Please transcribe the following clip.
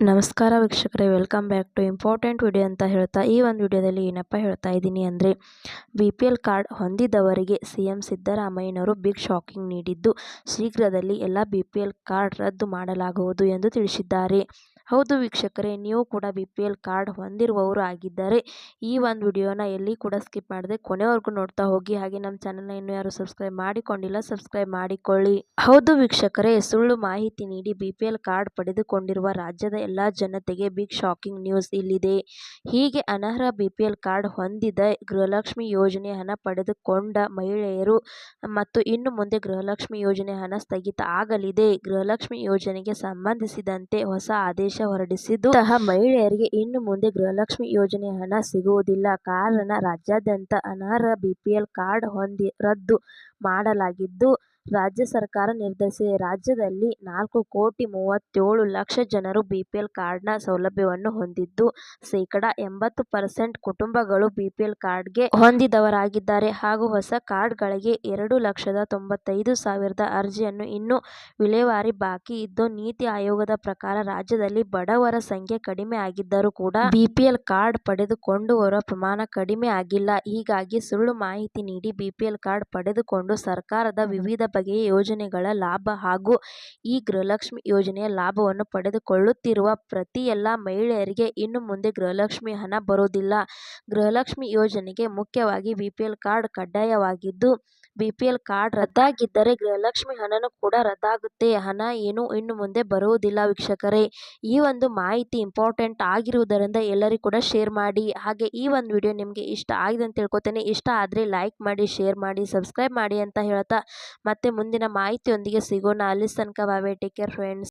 ನಮಸ್ಕಾರ ವೀಕ್ಷಕರೇ welcome back to important video ಅಂತ ಹೇಳ್ತಾ ಈ ಒಂದು ವಿಡಿಯೋದಲ್ಲಿ ಏನಪ್ಪ ಹೇಳ್ತಾ ಇದ್ದೀನಿ ಅಂದರೆ ಬಿ ಪಿ ಎಲ್ ಕಾರ್ಡ್ ಹೊಂದಿದವರಿಗೆ ಸಿ ಎಂ ಸಿದ್ದರಾಮಯ್ಯನವರು ಬಿಗ್ ಶಾಕಿಂಗ್ ನೀಡಿದ್ದು. ಶೀಘ್ರದಲ್ಲಿ ಎಲ್ಲ ಬಿ ಪಿ ಎಲ್ ಕಾರ್ಡ್ ರದ್ದು ಮಾಡಲಾಗುವುದು ಎಂದು ತಿಳಿಸಿದ್ದಾರೆ. ಹೌದು ವೀಕ್ಷಕರೇ, ನೀವು ಕೂಡ ಬಿ ಪಿ ಎಲ್ ಕಾರ್ಡ್ ಹೊಂದಿರುವವರು ಆಗಿದ್ದರೆ ಈ ಒಂದು ವಿಡಿಯೋನ ಎಲ್ಲಿ ಕೂಡ ಸ್ಕಿಪ್ ಮಾಡದೆ ಕೊನೆವರೆಗೂ ನೋಡ್ತಾ ಹೋಗಿ, ಹಾಗೆ ನಮ್ಮ ಚಾನಲ್ನ ಇನ್ನೂ ಯಾರು ಸಬ್ಸ್ಕ್ರೈಬ್ ಮಾಡಿಕೊಂಡಿಲ್ಲ ಸಬ್ಸ್ಕ್ರೈಬ್ ಮಾಡಿಕೊಳ್ಳಿ. ಹೌದು ವೀಕ್ಷಕರೇ, ಸುಳ್ಳು ಮಾಹಿತಿ ನೀಡಿ ಬಿ ಪಿ ಎಲ್ ಕಾರ್ಡ್ ಪಡೆದುಕೊಂಡಿರುವ ರಾಜ್ಯದ ಎಲ್ಲ ಜನತೆಗೆ ಬಿಗ್ ಶಾಕಿಂಗ್ ನ್ಯೂಸ್ ಇಲ್ಲಿದೆ. ಹೀಗೆ ಅನರ್ಹ ಬಿ ಪಿ ಎಲ್ ಕಾರ್ಡ್ ಹೊಂದಿದ ಗೃಹಲಕ್ಷ್ಮಿ ಯೋಜನೆ ಹಣ ಪಡೆದುಕೊಂಡ ಮಹಿಳೆಯರು ಮತ್ತು ಇನ್ನು ಮುಂದೆ ಗೃಹಲಕ್ಷ್ಮಿ ಯೋಜನೆ ಹಣ ಸ್ಥಗಿತ ಆಗಲಿದೆ. ಗೃಹಲಕ್ಷ್ಮಿ ಯೋಜನೆಗೆ ಸಂಬಂಧಿಸಿದಂತೆ ಹೊಸ ಆದೇಶ ಹೊರಡಿಸಿದ್ದು. ಇಂತಹ ಮಹಿಳೆಯರಿಗೆ ಇನ್ನು ಮುಂದೆ ಗೃಹಲಕ್ಷ್ಮಿ ಯೋಜನೆ ಹಣ ಸಿಗುವುದಿಲ್ಲ. ಕಾರಣ ರಾಜ್ಯಾದ್ಯಂತ ಅನರ್ಹ ಬಿಪಿಎಲ್ ಕಾರ್ಡ್ ಹೊಂದಿ ರದ್ದು ಮಾಡಲಾಗಿದ್ದು ರಾಜ್ಯ ಸರ್ಕಾರ ನಿರ್ಧರಿಸಿದೆ. ರಾಜ್ಯದಲ್ಲಿ ನಾಲ್ಕು ಕೋಟಿ ಮೂವತ್ತೇಳು ಲಕ್ಷ ಜನರು ಬಿಪಿಎಲ್ ಕಾರ್ಡ್ನ ಸೌಲಭ್ಯವನ್ನು ಹೊಂದಿದ್ದು, ಶೇಕಡಾ ಎಂಬತ್ತು ಪರ್ಸೆಂಟ್ ಕುಟುಂಬಗಳು ಬಿಪಿಎಲ್ ಕಾರ್ಡ್ಗೆ ಹೊಂದಿದವರಾಗಿದ್ದಾರೆ. ಹಾಗೂ ಹೊಸ ಕಾರ್ಡ್ಗಳಿಗೆ ಎರಡು ಲಕ್ಷದ ತೊಂಬತ್ತೈದು ಸಾವಿರದ ಅರ್ಜಿಯನ್ನು ಇನ್ನೂ ವಿಲೇವಾರಿ ಬಾಕಿ ಇದ್ದು, ನೀತಿ ಆಯೋಗದ ಪ್ರಕಾರ ರಾಜ್ಯದಲ್ಲಿ ಬಡವರ ಸಂಖ್ಯೆ ಕಡಿಮೆ ಆಗಿದ್ದರೂ ಕೂಡ ಬಿಪಿಎಲ್ ಕಾರ್ಡ್ ಪಡೆದುಕೊಂಡವರ ಪ್ರಮಾಣ ಕಡಿಮೆ ಆಗಿಲ್ಲ. ಹೀಗಾಗಿ ಸುಳ್ಳು ಮಾಹಿತಿ ನೀಡಿ ಬಿಪಿಎಲ್ ಕಾರ್ಡ್ ಪಡೆದುಕೊಂಡು ಸರ್ಕಾರದ ವಿವಿಧ ಬಗೆಯ ಯೋಜನೆಗಳ ಲಾಭ ಹಾಗೂ ಈ ಗೃಹಲಕ್ಷ್ಮಿ ಯೋಜನೆಯ ಲಾಭವನ್ನು ಪಡೆದುಕೊಳ್ಳುತ್ತಿರುವ ಪ್ರತಿ ಎಲ್ಲ ಮಹಿಳೆಯರಿಗೆ ಇನ್ನು ಮುಂದೆ ಗೃಹಲಕ್ಷ್ಮಿ ಹಣ ಬರುವುದಿಲ್ಲ. ಗೃಹಲಕ್ಷ್ಮಿ ಯೋಜನೆಗೆ ಮುಖ್ಯವಾಗಿ ಬಿಪಿಎಲ್ ಕಾರ್ಡ್ ಕಡ್ಡಾಯವಾಗಿದ್ದು ಬಿಪಿಎಲ್ ಕಾರ್ಡ್ ರದ್ದಾಗಿದ್ದರೆ ಗೃಹಲಕ್ಷ್ಮಿ ಹಣನೂ ಕೂಡ ರದ್ದಾಗುತ್ತೆ. ಹಣ ಏನು ಇನ್ನು ಮುಂದೆ ಬರುವುದಿಲ್ಲ ವೀಕ್ಷಕರೇ. ಈ ಒಂದು ಮಾಹಿತಿ ಇಂಪಾರ್ಟೆಂಟ್ ಆಗಿರುವುದರಿಂದ ಎಲ್ಲರಿಗೂ ಕೂಡ ಶೇರ್ ಮಾಡಿ. ಹಾಗೆ ಈ ಒಂದು ವಿಡಿಯೋ ನಿಮಗೆ ಇಷ್ಟ ಆಗಿದೆ ಅಂತ ತಿಳ್ಕೊತೇನೆ. ಇಷ್ಟ ಆದರೆ ಲೈಕ್ ಮಾಡಿ ಶೇರ್ ಮಾಡಿ ಸಬ್ಸ್ಕ್ರೈಬ್ ಮಾಡಿ ಅಂತ ಹೇಳ್ತಾ ಮತ್ತೆ ಮುಂದಿನ ಮಾಹಿತಿಯೊಂದಿಗೆ ಸಿಗೋಣ. ಅಲ್ಲಿ ತನಕ ಬಾಯ್ ಟೇಕ್ ಕೇರ್ ಫ್ರೆಂಡ್ಸ್